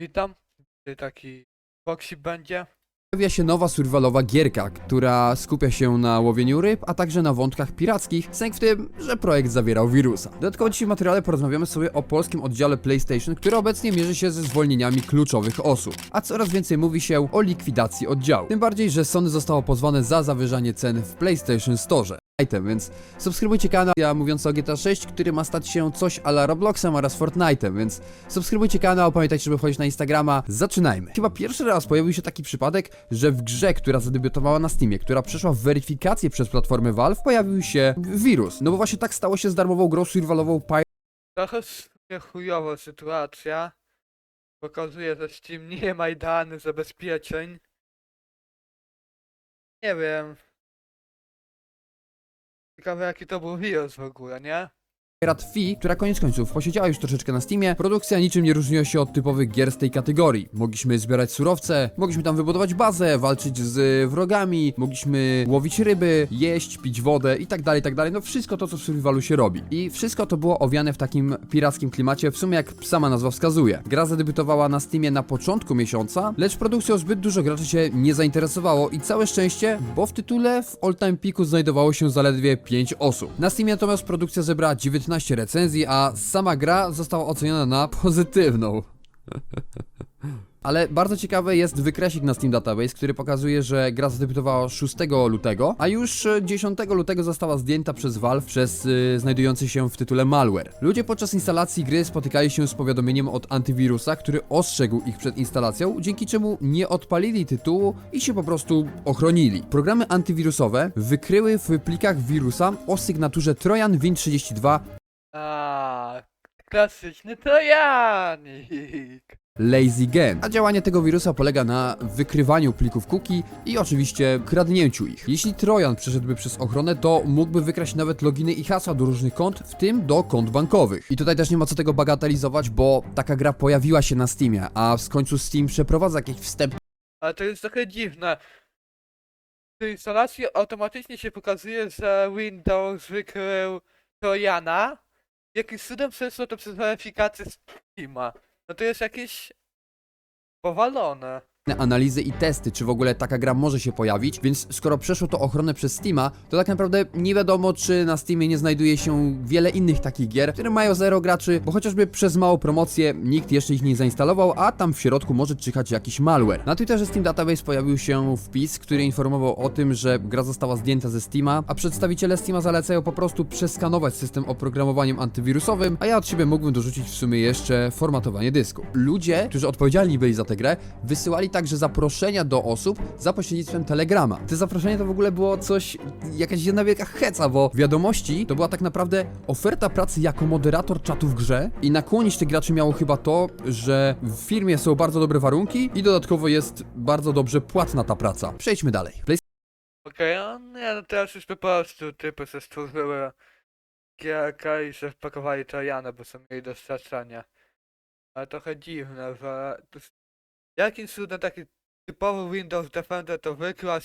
Witam. Tutaj taki boksik będzie. Pojawia się nowa survivalowa gierka, która skupia się na łowieniu ryb, a także na wątkach pirackich, sęk w tym, że projekt zawierał wirusa. Dodatkowo dzisiaj w materiale porozmawiamy sobie o polskim oddziale PlayStation, który obecnie mierzy się ze zwolnieniami kluczowych osób, a coraz więcej mówi się o likwidacji oddziału. Tym bardziej, że Sony zostało pozwane za zawyżanie cen w PlayStation Store. Item, więc subskrybujcie kanał ja mówiący o GTA 6, który ma stać się coś ala Robloxem oraz Fortnite'em, więc subskrybujcie kanał, pamiętajcie, żeby wchodzić na Instagrama. Zaczynajmy. Chyba pierwszy raz pojawił się taki przypadek, że w grze, która zadebiutowała na Steamie, która przeszła weryfikację przez platformę Valve, pojawił się wirus. No bo właśnie tak stało się z darmową grą survivalową Pyre Trochę chujowa sytuacja. Pokazuje, że Steam nie ma idealnych zabezpieczeń. Nie wiem. Ciekawe jaki to był wirus w ogóle, nie? Rat Fi, która koniec końców posiedziała już troszeczkę na Steamie, produkcja niczym nie różniła się od typowych gier z tej kategorii. Mogliśmy zbierać surowce, mogliśmy tam wybudować bazę, walczyć z wrogami, mogliśmy łowić ryby, jeść, pić wodę i tak dalej, tak dalej. No wszystko to, co w survivalu się robi. I wszystko to było owiane w takim pirackim klimacie, w sumie jak sama nazwa wskazuje. Gra zadebiutowała na Steamie na początku miesiąca, lecz produkcją zbyt dużo graczy się nie zainteresowało i całe szczęście, bo w tytule w All Time Peaku znajdowało się zaledwie 5 osób. Na Steamie natomiast produkcja zebrała 19 recenzji, a sama gra została oceniona na pozytywną. Ale bardzo ciekawy jest wykresik na Steam Database, który pokazuje, że gra zadebiutowała 6 lutego, a już e, 10 lutego została zdjęta przez Valve przez y, znajdujący się w tytule malware. Ludzie podczas instalacji gry spotykali się z powiadomieniem od antywirusa, który ostrzegł ich przed instalacją, dzięki czemu nie odpalili tytułu i się po prostu ochronili. Programy antywirusowe wykryły w plikach wirusa o sygnaturze Trojan Win32 A, klasyczny trojanik. Lazy Gen. A działanie tego wirusa polega na wykrywaniu plików cookie i oczywiście kradnięciu ich. Jeśli Trojan przeszedłby przez ochronę, to mógłby wykraść nawet loginy i hasła do różnych kont, w tym do kont bankowych. I tutaj też nie ma co tego bagatelizować, bo taka gra pojawiła się na Steamie, a w końcu Steam przeprowadza jakieś wstępne Ale to jest trochę dziwne. W instalacji automatycznie się pokazuje, że Windows wykrył Trojana. Jakimś cudem przeszło to przez weryfikację Steama. No to jest jakieś powalone. Analizy i testy, czy w ogóle taka gra może się pojawić, więc skoro przeszło to ochronę przez Steama, to tak naprawdę nie wiadomo, czy na Steamie nie znajduje się wiele innych takich gier, które mają zero graczy, bo chociażby przez małą promocję nikt jeszcze ich nie zainstalował, a tam w środku może czyhać jakiś malware. Na Twitterze Steam Database pojawił się wpis, który informował o tym, że gra została zdjęta ze Steama, a przedstawiciele Steama zalecają po prostu przeskanować system oprogramowaniem antywirusowym, a ja od siebie mógłbym dorzucić w sumie jeszcze formatowanie dysku. Ludzie, którzy odpowiedzialni byli za tę grę, wysyłali także zaproszenia do osób za pośrednictwem Telegrama. Te zaproszenie to w ogóle było coś, jakaś jedna wielka heca, bo wiadomości to była tak naprawdę oferta pracy jako moderator czatu w grze i nakłonić tych graczy miało chyba to, że w firmie są bardzo dobre warunki i dodatkowo jest bardzo dobrze płatna ta praca. Przejdźmy dalej. Play Okej, a nie, no teraz już po prostu typy se stworzyły gierkę i się wpakowali Trojana, bo są mieli doświadczenie. Ale trochę dziwne, że... Jakim cudem taki typowy Windows Defender to wykrył, a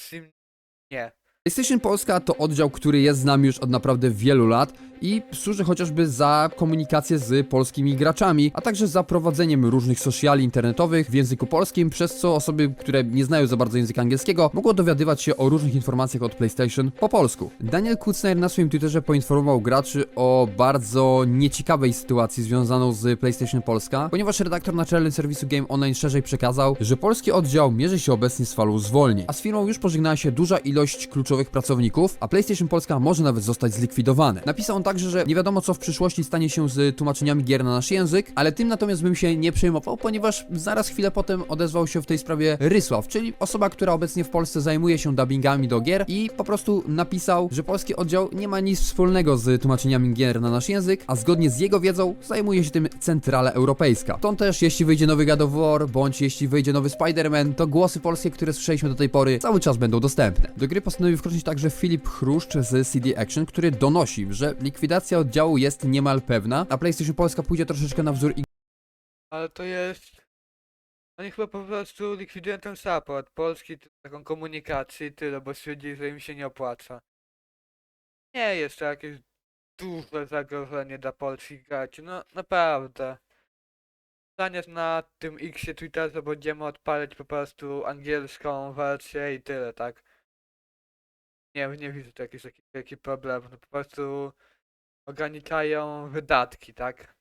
nie. PlayStation Polska to oddział, który jest z nami już od naprawdę wielu lat i służy chociażby za komunikację z polskimi graczami, a także za prowadzeniem różnych sociali internetowych w języku polskim, przez co osoby, które nie znają za bardzo języka angielskiego, mogą dowiadywać się o różnych informacjach od PlayStation po polsku. Daniel Kutzner na swoim Twitterze poinformował graczy o bardzo nieciekawej sytuacji związaną z PlayStation Polska, ponieważ redaktor naczelny serwisu Game Online szerzej przekazał, że polski oddział mierzy się obecnie z falą zwolnień, a z firmą już pożegnała się duża ilość kluczowych pracowników, a PlayStation Polska może nawet zostać zlikwidowane. Napisał on także, że nie wiadomo co w przyszłości stanie się z tłumaczeniami gier na nasz język, ale tym natomiast bym się nie przejmował, ponieważ zaraz chwilę potem odezwał się w tej sprawie Rysław, czyli osoba, która obecnie w Polsce zajmuje się dubbingami do gier i po prostu napisał, że polski oddział nie ma nic wspólnego z tłumaczeniami gier na nasz język, a zgodnie z jego wiedzą zajmuje się tym centrala europejska. Stąd też, jeśli wyjdzie nowy God of War, bądź jeśli wyjdzie nowy Spider-Man, to głosy polskie, które słyszeliśmy do tej pory, cały czas będą dostępne. Do gry postanowił wkroczyć także Filip Chruszcz z CD Action, który donosi, że likwidacja oddziału jest niemal pewna, a PlayStation Polska pójdzie troszeczkę na wzór Ale to jest... Oni chyba po prostu likwidują ten support polski, taką komunikację i tyle, bo stwierdzili, że im się nie opłaca. Nie jest to jakieś duże zagrożenie dla polskich graczy, no naprawdę. zamiast na tym Xie Twitterze będziemy odpalać po prostu angielską wersję i tyle, tak? Nie, nie widzę tu jakichś takich wielkich problemów, no po prostu ograniczają wydatki, tak?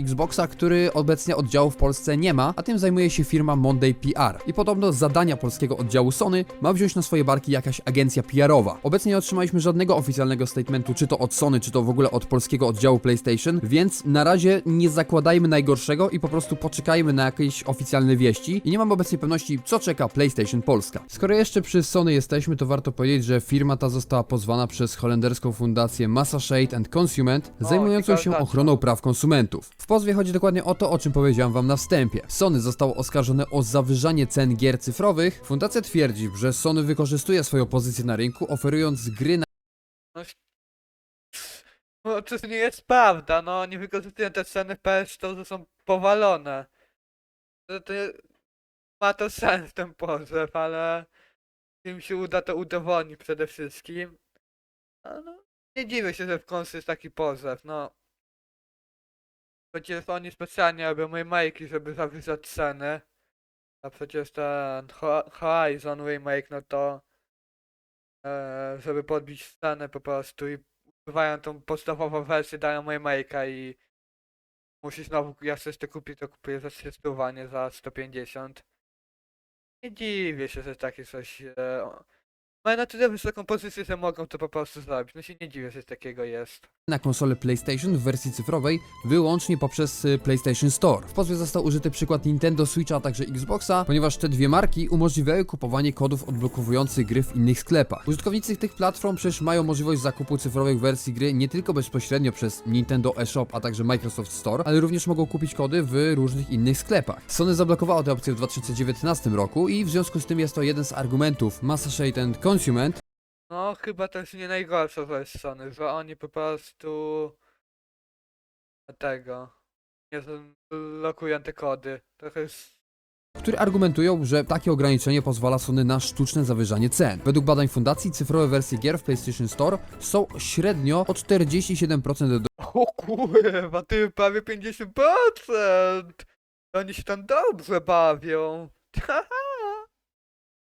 Xboxa, który obecnie oddziału w Polsce nie ma, a tym zajmuje się firma Monday PR. I podobno zadania polskiego oddziału Sony ma wziąć na swoje barki jakaś agencja PR-owa. Obecnie nie otrzymaliśmy żadnego oficjalnego statementu, czy to od Sony, czy to w ogóle od polskiego oddziału PlayStation, więc na razie nie zakładajmy najgorszego i po prostu poczekajmy na jakieś oficjalne wieści. I nie mam obecnie pewności, co czeka PlayStation Polska. Skoro jeszcze przy Sony jesteśmy, to warto powiedzieć, że firma ta została pozwana przez holenderską fundację Massa Shade and Consument, zajmującą się dlaczego. ochroną praw konsumentów. W pozwie chodzi dokładnie o to, o czym powiedziałem wam na wstępie. Sony zostało oskarżone o zawyżanie cen gier cyfrowych. Fundacja twierdzi, że Sony wykorzystuje swoją pozycję na rynku, oferując gry na No to nie jest prawda, no oni wykorzystują te ceny PS to, że są powalone. To, to ma to sens ten pozew, ale im się uda to udowodnić przede wszystkim. No, nie dziwię się, że w końcu jest taki pozew, no. Przecież oni specjalnie robią remake'i, żeby zawyżać ceny. A przecież ten Ho- Horizon remake, no to e, żeby podbić cenę po prostu i używają tą podstawową wersję, dają remake'a i musisz znowu, jak chcesz to kupić, to kupuję za 300, a nie za 150. Nie dziwię się, że takie coś... E, mają na tyle wysoką pozycję, że mogą to po prostu zrobić. No się nie dziwię, że coś takiego jest. na konsolę PlayStation w wersji cyfrowej wyłącznie poprzez y, PlayStation Store. W pozwie został użyty przykład Nintendo Switcha, a także Xboxa, ponieważ te dwie marki umożliwiają kupowanie kodów odblokowujących gry w innych sklepach. Użytkownicy tych platform przecież mają możliwość zakupu cyfrowych wersji gry nie tylko bezpośrednio przez Nintendo eShop, a także Microsoft Store, ale również mogą kupić kody w różnych innych sklepach. Sony zablokowało tę opcję w 2019 roku i w związku z tym jest to jeden z argumentów Massa Shade and Consument, No, chyba to jest nie najgorsza wersja Sony, że oni po prostu tego nie lokują te kody. Trochę jest które argumentują, że takie ograniczenie pozwala Sony na sztuczne zawyżanie cen. Według badań fundacji cyfrowe wersje gier w PlayStation Store są średnio o 47% do- O kurwa, ty prawie 50%! Oni się tam dobrze bawią.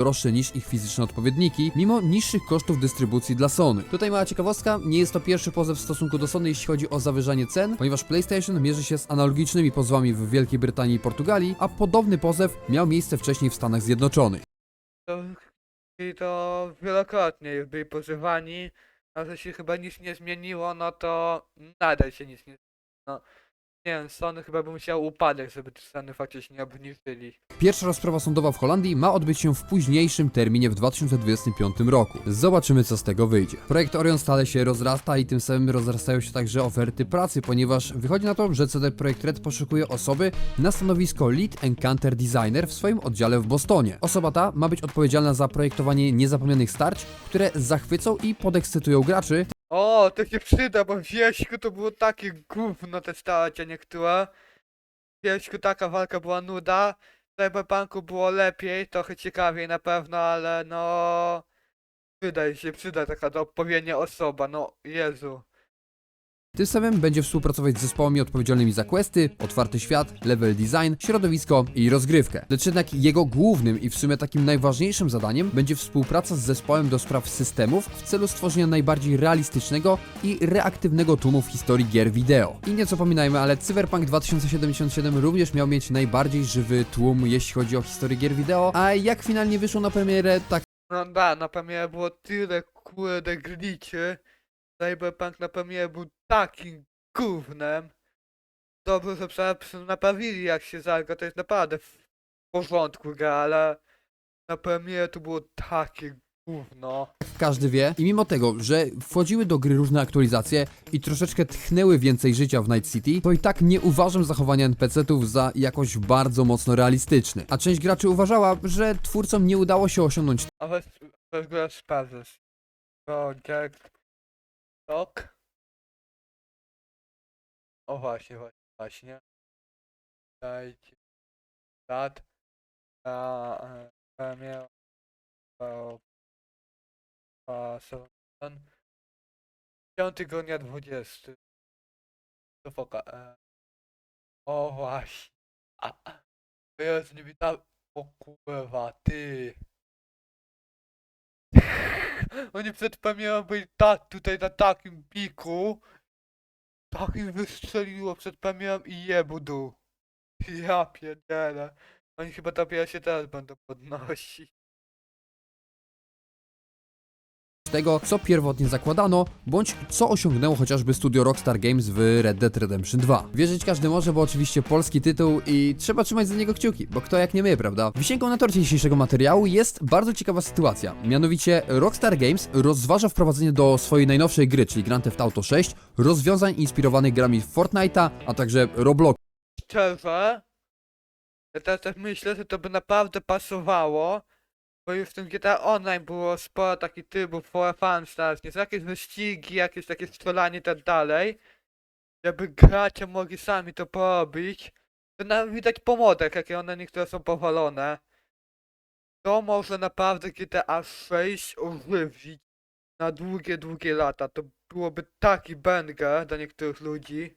droższe niż ich fizyczne odpowiedniki, mimo niższych kosztów dystrybucji dla Sony. Tutaj mała ciekawostka, nie jest to pierwszy pozew w stosunku do Sony, jeśli chodzi o zawyżanie cen, ponieważ PlayStation mierzy się z analogicznymi pozwami w Wielkiej Brytanii i Portugalii, a podobny pozew miał miejsce wcześniej w Stanach Zjednoczonych. To, I to wielokrotnie już byli pozywani, a że się chyba nic nie zmieniło, no to nadal się nic nie No, nie Sony chyba by musiał upadek, żeby te ceny faktycznie nie obniżyli. Pierwsza rozprawa sądowa w Holandii ma odbyć się w późniejszym terminie w 2025 roku. Zobaczymy, co z tego wyjdzie. Projekt Orion stale się rozrasta i tym samym rozrastają się także oferty pracy, ponieważ wychodzi na to, że CD Projekt Red poszukuje osoby na stanowisko Lead Encounter Designer w swoim oddziale w Bostonie. Osoba ta ma być odpowiedzialna za projektowanie niezapomnianych starć, które zachwycą i podekscytują graczy, O, to się przyda, bo w Wieśku to było takie gówno te starcia niektóre. W Wieśku taka walka była nuda. W Cyberpunku było lepiej, trochę ciekawiej na pewno, ale no... Przyda się, przyda taka odpowiednia osoba, no Jezu. Tym samym będzie współpracować z zespołami odpowiedzialnymi za questy, otwarty świat, level design, środowisko i rozgrywkę. Lecz jednak jego głównym i w sumie takim najważniejszym zadaniem będzie współpraca z zespołem do spraw systemów w celu stworzenia najbardziej realistycznego i reaktywnego tłumu w historii gier wideo. I nieco pominajmy, ale Cyberpunk 2077 również miał mieć najbardziej żywy tłum, jeśli chodzi o historię gier wideo, a jak finalnie wyszło na premierę, tak No da, na premierę było tyle kurde gliczy. Cyberpunk na premierę był takim gównem. Dobrze, że prze- naprawili jak się zagra, to jest naprawdę w porządku gra, ale na premierę to było takie gówno. każdy wie. I mimo tego, że wchodziły do gry różne aktualizacje i troszeczkę tchnęły więcej życia w Night City, to i tak nie uważam zachowania NPC-ów za jakoś bardzo mocno realistyczny. A część graczy uważała, że twórcom nie udało się osiągnąć Ale w ogóle sprawdzę. Project Talk. O właśnie, właśnie, właśnie. Dajcie premierę. o, a, sezon. 5 grudnia 20. To foka. E. O właśnie. Jezu, nie witam. O kurwa, ty. Oni przed premierą byli tak tutaj na takim piku. Tak im wystrzeliło przed premierą i jebu. Ja pierdzielę. Oni chyba dopiero się teraz będą podnosić. Tego, co pierwotnie zakładano, bądź co osiągnęło chociażby studio Rockstar Games w Red Dead Redemption 2. Wierzyć każdy może, bo oczywiście polski tytuł i trzeba trzymać za niego kciuki, bo kto jak nie my, prawda? Wisienką na torcie dzisiejszego materiału jest bardzo ciekawa sytuacja. Mianowicie Rockstar Games rozważa wprowadzenie do swojej najnowszej gry, czyli Grand Theft Auto 6, rozwiązań inspirowanych grami Fortnite'a, a także Roblox. Szczerze, ja teraz tak myślę, że to by naprawdę pasowało, bo już w tym GTA Online było sporo takich trybów for fun stars, nie są jakieś wyścigi, jakieś takie strzelanie i tak dalej, żeby gracze mogli sami to porobić, to nawet widać po modach, jakie one niektóre są powalone. To może naprawdę GTA 6 ożywić na długie, długie lata. To byłoby taki banger dla niektórych ludzi.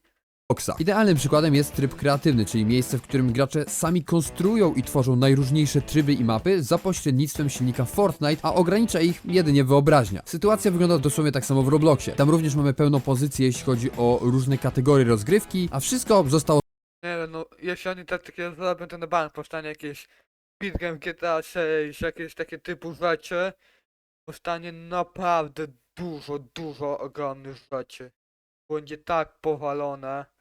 Idealnym przykładem jest tryb kreatywny, czyli miejsce, w którym gracze sami konstruują i tworzą najróżniejsze tryby i mapy za pośrednictwem silnika Fortnite, a ogranicza ich jedynie wyobraźnia. Sytuacja wygląda dosłownie tak samo w Robloxie. Tam również mamy pełną pozycję, jeśli chodzi o różne kategorie rozgrywki, a wszystko zostało Nie no jeśli oni tak takie zrobią, to na bank powstanie jakieś speedrun GTA 6, jakieś takie typu rzeczy. Powstanie naprawdę dużo, dużo ogromnych rzeczy. Będzie tak powalone.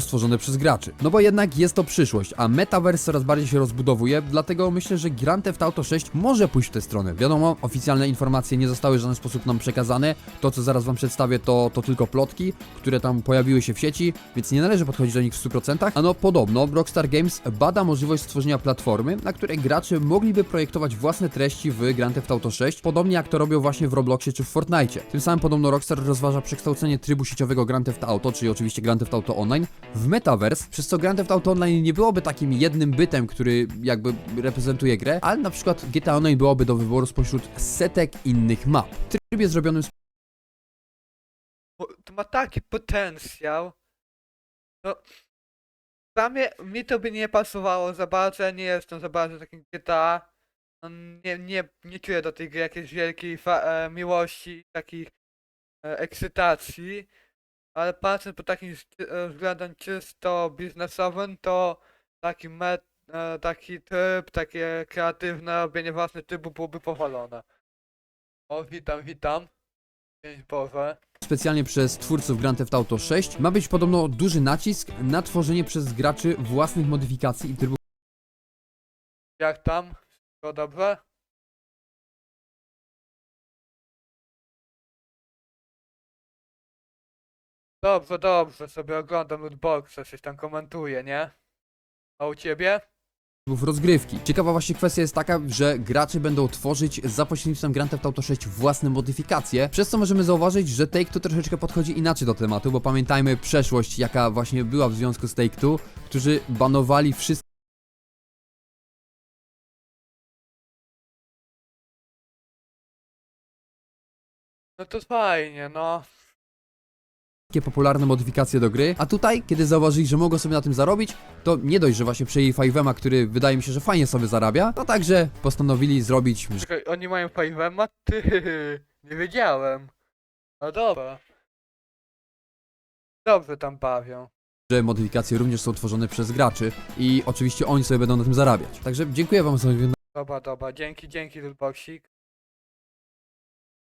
Stworzone przez graczy. No bo jednak jest to przyszłość, a Metaverse coraz bardziej się rozbudowuje, dlatego myślę, że Grand Theft Auto 6 może pójść w tę stronę. Wiadomo, oficjalne informacje nie zostały w żaden sposób nam przekazane. To, co zaraz wam przedstawię, to, to tylko plotki, które tam pojawiły się w sieci, więc nie należy podchodzić do nich w 100%. A no podobno Rockstar Games bada możliwość stworzenia platformy, na której gracze mogliby projektować własne treści w Grand Theft Auto 6, podobnie jak to robią właśnie w Robloxie czy w Fortnite. Tym samym podobno Rockstar rozważa przekształcenie trybu sieciowego Grand Theft Auto, czyli oczywiście Grand Theft Auto Online, w Metaverse, przez co Grand Theft Auto Online nie byłoby takim jednym bytem, który jakby reprezentuje grę, ale na przykład GTA Online byłoby do wyboru spośród setek innych map. W Bo to ma taki potencjał. No. Dla mnie, mi to by nie pasowało za bardzo, ja nie jestem za bardzo takim GTA. No, nie, nie, nie czuję do tej gry jakiejś wielkiej fa- e, miłości, takich e, ekscytacji. Ale patrząc po takim e, względem czysto biznesowym, to taki met, e, taki tryb, takie kreatywne robienie własnych trybów byłoby powalone. O, witam, witam. Dzień Boże. specjalnie przez twórców Grand Theft Auto 6 ma być podobno duży nacisk na tworzenie przez graczy własnych modyfikacji i trybów Jak tam? Wszystko dobrze? Dobrze, dobrze, sobie oglądam lootboxa, coś tam komentuję, nie? A u ciebie? rozgrywki. Ciekawa właśnie kwestia jest taka, że gracze będą tworzyć za pośrednictwem Grand Theft Auto 6 własne modyfikacje, przez co możemy zauważyć, że Take-Two troszeczkę podchodzi inaczej do tematu, bo pamiętajmy przeszłość, jaka właśnie była w związku z Take-Two, którzy banowali wszystkie No to fajnie, no. Popularne modyfikacje do gry, a tutaj, kiedy zauważyli, że mogą sobie na tym zarobić, to nie dość, że właśnie przejęli 5 który wydaje mi się, że fajnie sobie zarabia, to także postanowili zrobić Czekaj, oni mają fajwema? Ty, nie wiedziałem. No dobra. Dobrze tam bawią. że modyfikacje również są tworzone przez graczy i oczywiście oni sobie będą na tym zarabiać. Także dziękuję wam za. Dobra, dobra, dzięki, dzięki lootboxik.